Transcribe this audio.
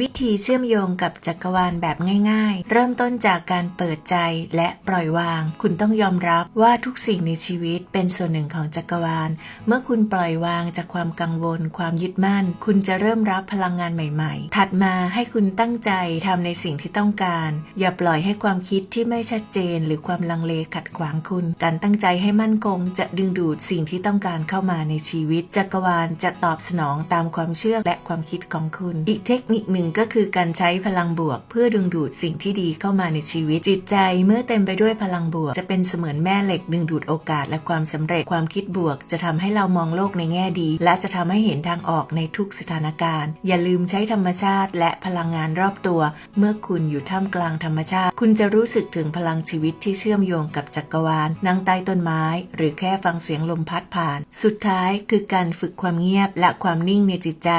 วิธีเชื่อมโยงกับจักรวาลแบบง่าย ๆ เริ่มต้นจากการเปิดใจและปล่อยวาง คุณต้องยอมรับว่าทุกสิ่งในชีวิตเป็นส่วนหนึ่งของจักรวาล เมื่อคุณปล่อยวางจากความกังวล ความยึดมั่น คุณจะเริ่มรับพลังงานใหม่ๆ ถัดมาให้คุณตั้งใจทำในสิ่งที่ต้องการ อย่าปล่อยให้ความคิดที่ไม่ชัดเจน หรือความลังเลขัดขวางคุณ การตั้งใจให้มั่นคง จะดึงดูดสิ่งที่ต้องการเข้ามาในชีวิต จักรวาลจะตอบสนองตามความเชื่อและความคิดของคุณ อีกเทคนิคหนึ่งก็คือการใช้พลังบวก เพื่อดึงดูดสิ่งที่ดีเข้ามาในชีวิตจิตใจเมื่อเต็มไปด้วยพลังบวก จะเป็นเสมือนแม่เหล็กดึงดูดโอกาสและความสำเร็จความคิดบวก จะทำให้เรามองโลกในแง่ดี และจะทำให้เห็นทางออกในทุกสถานการณ์ อย่าลืมใช้ธรรมชาติ และพลังงานรอบตัว เมื่อคุณอยู่ท่ามกลางธรรมชาติ คุณจะรู้สึกถึงพลังชีวิตที่เชื่อมโยงกับจักรวาลนั่งใต้ต้นไม้ หรือแค่ฟังเสียงลมพัดผ่าน สุดท้ายคือการฝึกความเงียบและความนิ่งในจิตใจ